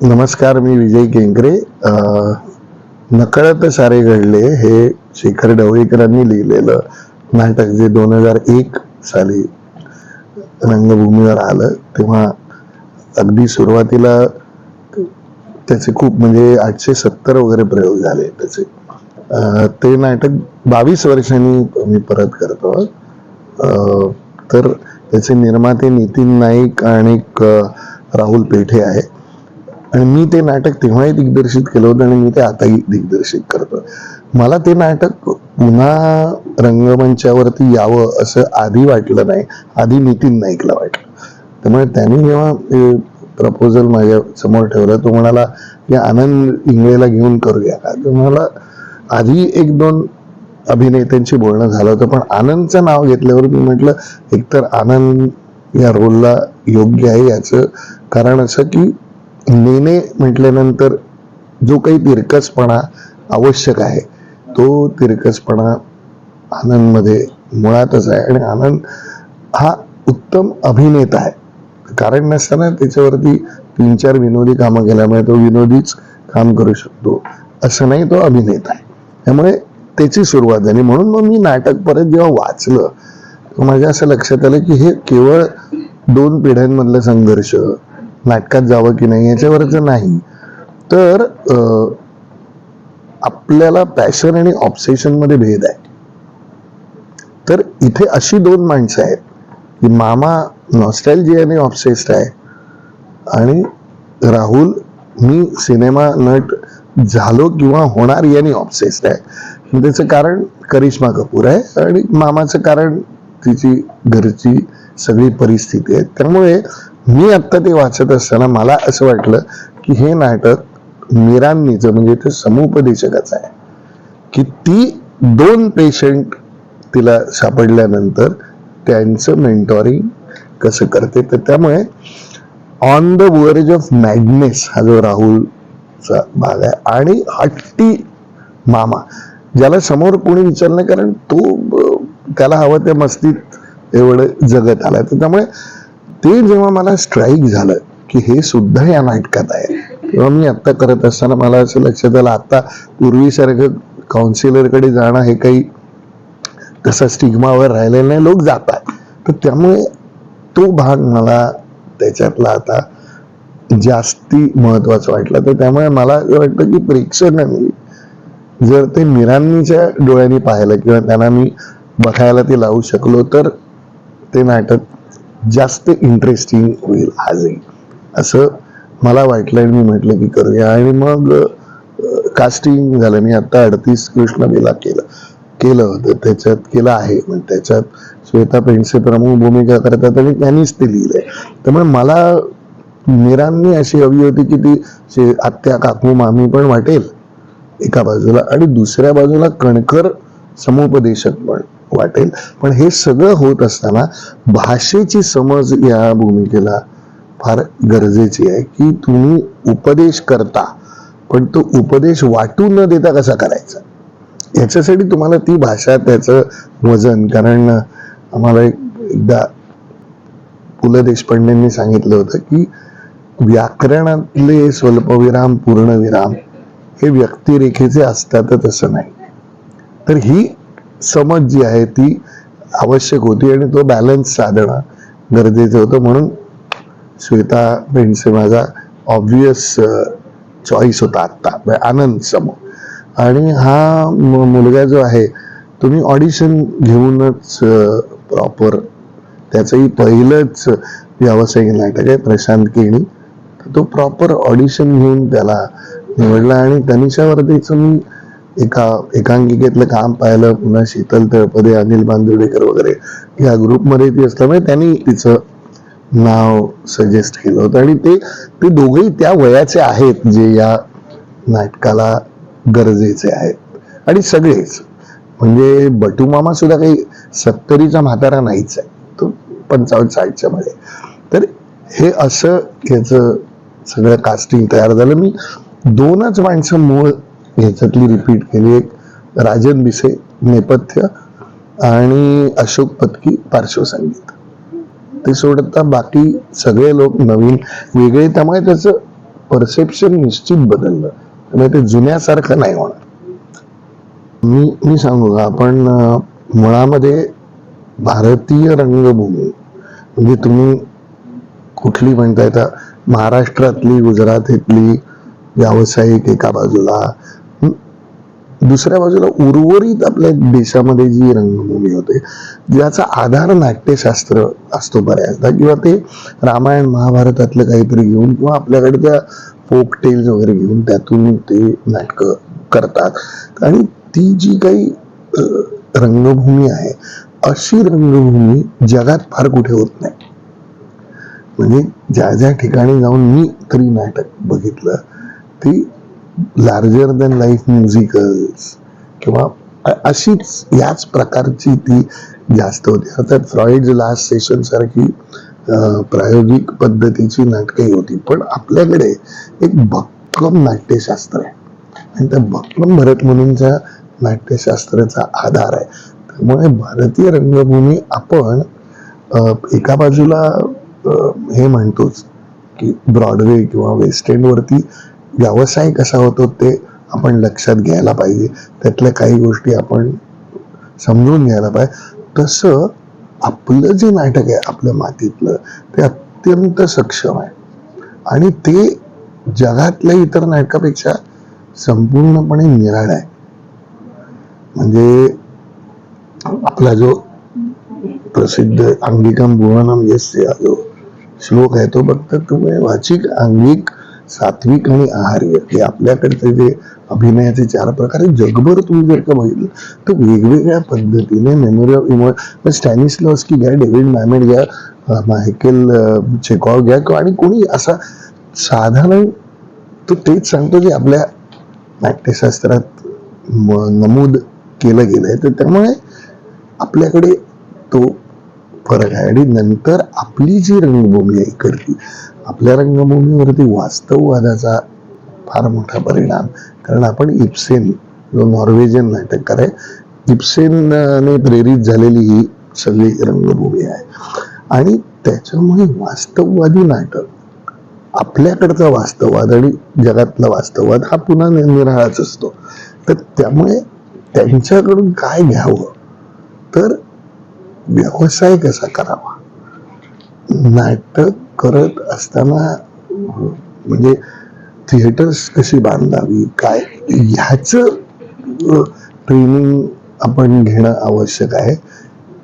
नमस्कार मी विजय केंकरे नकळत सारे घडले हे शेखर ढवळीकरांनी लिहिलेलं नाटक जे दोन हजार एक साली रंगभूमीवर आलं तेव्हा अगदी सुरुवातीला त्याचे खूप म्हणजे आठशे सत्तर वगैरे प्रयोग झाले त्याचे. ते नाटक बावीस वर्षांनी मी परत करतो. तर त्याचे निर्माते नितीन नाईक आणि राहुल पेठे आहे आणि मी ते नाटक तेव्हाही दिग्दर्शित केलं होतं आणि मी ते आताही दिग्दर्शित करतो मला ते नाटक पुन्हा रंगमंचावरती यावं असं आधी वाटलं नाही आधी नितीन नाईकला वाटलं. त्यामुळे त्यांनी जेव्हा प्रपोजल माझ्यासमोर ठेवलं तो म्हणाला की आनंद इंगळेला घेऊन करूया का? तर मला आधी एक दोन अभिनेत्यांशी बोलणं झालं होतं पण आनंदचं नाव घेतल्यावर मी म्हटलं एकतर आनंद या रोलला योग्य आहे याचं कारण असं की नेणे म्हटल्यानंतर जो काही तिरकसपणा आवश्यक आहे तो तिरकसपणा आनंदमध्ये मुळातच आहे. आणि आनंद हा उत्तम अभिनेता आहे. कारण नसताना त्याच्यावरती तीन चार विनोदी कामं केल्यामुळे तो विनोदीच काम करू शकतो. असं नाही तो अभिनेता आहे. त्यामुळे त्याची सुरुवात झाली. म्हणून मग मी नाटक परत जेव्हा वाचलं तर माझ्या असं लक्षात आलं की हे केवळ दोन पिढ्यांमधलं संघर्ष नाटकात जावं की नाही याच्यावरचं नाही. तर आपल्याला पॅशन आणि ऑब्सेशनमध्ये भेद आहे. तर इथे अशी दोन माणसं आहेत की मामा नॉस्टॅल्जियाने ऑब्सेस्ड आहे आणि राहुल मी सिनेमा नट झालो किंवा होणार याने ऑब्सेस्ड आहे. त्याचं कारण करिश्मा कपूर आहे आणि मामाचं कारण तिची घरची सगळी परिस्थिती आहे. त्यामुळे मी आत्ता ते वाचत असताना मला असं वाटलं की हे नाटक मीरांनीचं म्हणजे ते समुपदेशकाचं आहे. की ती दोन पेशंट तिला सापडल्यानंतर त्यांचं मेंटॉरिंग कसं करते? तर त्यामुळे on the verge of madness हा जो राहुलचा भाग आहे आणि हट्टी मामा ज्याला समोर कोणी विचारलं कारण तो त्याला हवं त्या मस्तीत एवढं जगत आलाय तर त्यामुळे ते जेव्हा मला स्ट्राईक झालं की हे सुद्धा या नाटकात आहे. तेव्हा मी आत्ता करत असताना मला असं लक्षात आलं आता पूर्वीसारखं काउन्सिलरकडे जाणं हे काही तसा स्टिग्मावर राहिलेलं नाही लोक जातात. तर त्यामुळे तो भाग मला त्याच्यातला आता जास्ती महत्त्वाचा वाटला. तर त्यामुळे मला असं वाटतं की प्रेक्षकांनी जर ते मिरांनीच्या डोळ्यांनी पाहिलं किंवा त्यांना मी बघायला ते लावू शकलो तर ते नाटक जास्त इंटरेस्टिंग होईल आजही. असं मला वाटलं आणि मी म्हटलं की करूया. आणि मग कास्टिंग झालं. मी आता अडतीस कृष्णवेला केलं केलं होतं. त्याच्यात केलं आहे. मग त्याच्यात श्वेता पेंडसे प्रमुख भूमिका करतात आणि त्यांनीच ते लिहिलंय. त्यामुळे मला मीरांनी अशी हवी होती की ती आत्या काकू मामी पण वाटेल एका बाजूला. आणि दुसऱ्या बाजूला कणकर समुपदेशक पण. वाटेल. पण हे सगळं होत असताना भाषेची समज या भूमिकेला फार गरजेची आहे की तुम्ही उपदेश करता पण तो उपदेश वाटून न देता कसा करायचा? याच्यासाठी तुम्हाला ती भाषा त्याचं वजन कारण आम्हाला एकदा पु ल देशपांडेंनी सांगितलं होतं की व्याकरणातले स्वल्पविराम पूर्णविराम हे व्यक्तिरेखेचे असतातच असं नाही. तर ही समज जी आहे ती आवश्यक होती आणि तो बॅलन्स साधणं गरजेचं होतं. म्हणून श्वेता भेंडसे माझा ऑब्वियस चॉईस होता आत्ता म्हणजे आनंद समोर. आणि हा मुलगा जो आहे तुम्ही ऑडिशन घेऊनच प्रॉपर त्याचंही पहिलंच व्यावसायिक नाटक आहे प्रशांत केणी. तर तो प्रॉपर ऑडिशन घेऊन त्याला निवडला आणि तनिषावरतीचं मी एका एकांकिकेतलं काम पाहिलं पुन्हा शीतल तळपदे अनिल बांदुर्डेकर वगैरे या ग्रुपमध्ये ती असल्यामुळे त्यांनी तिचं नाव सजेस्ट केलं होतं. आणि ते ते दोघेही त्या वयाचे आहेत जे या नाटकाला गरजेचे आहेत. आणि सगळेच. म्हणजे बटू मामा सुद्धा काही सत्तरीचा म्हातारा नाहीच आहे. तो पंचावन्न साठच्या मध्ये. तर हे असं याचं सगळं कास्टिंग तयार झालं. मी दोनच माणसं मूळ ह्याच्यातली रिपीट केली एक राजन बिसे नेपथ्य आणि अशोक पत्की पार्श्वसंगीत ते सोडता बाकी सगळे लोक नवीन वेगळे त्यामुळे त्याचं परसेप्शन निश्चित बदललं. त्यामुळे ते जुन्यासारखं नाही होणार. मी मी सांगू का? आपण मुळामध्ये भारतीय रंगभूमी म्हणजे तुम्ही कुठली म्हणताय तर महाराष्ट्रातली गुजरातीतली व्यावसायिक एका बाजूला दुसऱ्या बाजूला उर्वरित आपल्या देशामध्ये जी रंगभूमी होते ज्याचा आधार नाट्यशास्त्र असतो बऱ्याचदा. किंवा ते रामायण महाभारतातलं काहीतरी घेऊन किंवा आपल्याकडे त्या फोक टेल्स वगैरे घेऊन त्यातून ते नाटकं करतात. आणि ती जी काही रंगभूमी आहे अशी रंगभूमी जगात फार कुठे होत नाही. म्हणजे ज्या ज्या ठिकाणी जाऊन मी तरी नाटक बघितलं ती लार्जर दॅन लाईफ म्युझिकल्स किंवा अशीच याच प्रकारची ती जास्त होती. अर्थात फ्रॉइड लास्ट सेशन सारखी प्रायोगिक पद्धतीची नाटकही होती. पण आपल्याकडे एक भक्कम नाट्यशास्त्र आहे. आणि त्या भक्कम भरत मुनींच्या नाट्यशास्त्राचा आधार आहे. त्यामुळे भारतीय रंगभूमी आपण एका बाजूला हे म्हणतोच की ब्रॉडवे किंवा वेस्ट एंडवरती व्यवसाय कसा होतो ते आपण लक्षात घ्यायला पाहिजे. त्यातल्या काही गोष्टी आपण समजून घ्यायला पाहिजे. तसं आपलं जे नाटक आहे आपलं मातीतलं ते अत्यंत सक्षम आहे. आणि ते जगातल्या इतर नाटकापेक्षा संपूर्णपणे निराळ आहे. म्हणजे आपला जो प्रसिद्ध अंगिकम भुवनम यस्य जो श्लोक आहे तो फक्त तुम्ही वाचिक अंगिक सात्विक आणि आहार्य हे आपल्याकडचे जे अभिनयाचे चार प्रकार आहेत जगभर तुम्ही जर का बघितलं तर वेगवेगळ्या पद्धतीने मेमोरी ऑफ इमो की घ्या डेव्हिड मॅमेड घ्या मायकेल अं, चेकॉव घ्या किंवा आणि कोणी असा साधारण तो तेच सांगतो जे आपल्या नाट्यशास्त्रात नमूद केलं गेलंय. तर त्यामुळे आपल्याकडे तो फरक आहे. आणि नंतर आपली जी रंगभूमी आहे इकडची आपल्या रंगभूमीवरती वास्तववादाचा फार मोठा परिणाम. कारण आपण इप्सेन जो नॉर्वेजियन नाटककार आहे इप्सेनने प्रेरित झालेली ही सगळी रंगभूमी आहे. आणि त्याच्यामुळे वास्तववादी नाटक आपल्याकडचा वास्तववाद आणि जगातला वास्तववाद हा पुन्हा निराळाच असतो. तर त्यामुळे त्यांच्याकडून काय घ्यावं? तर व्यवसाय कसा करावा? नाटक करत असताना म्हणजे थिएटर्स कशी बांधावी काय? ह्याचं ट्रेनिंग आपण घेणं आवश्यक आहे.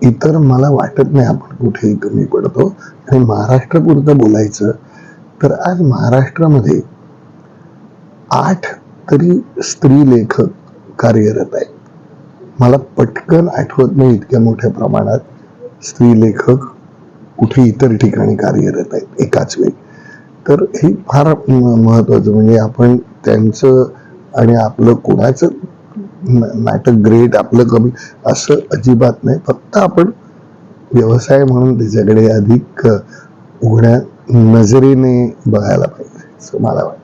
इतर मला वाटत नाही आपण कुठेही कमी पडतो. आणि महाराष्ट्रापुरतं बोलायचं तर आज महाराष्ट्रामध्ये आठ तरी स्त्री लेखक कार्यरत आहेत. मला पटकन आठवत नाही इतक्या मोठ्या प्रमाणात स्त्री लेखक कुठे इतर ठिकाणी कार्यरत आहेत एकाच वेळी. तर हे फार महत्त्वाचं महत्वाचं म्हणजे आपण त्यांचं आणि आपलं कोणाचं नाटक ग्रेट आपलं कमी असं अजिबात नाही. फक्त आपण व्यवसाय म्हणून त्याच्याकडे अधिक उघड्या नजरेने बघायला पाहिजे असं मला वाटतं.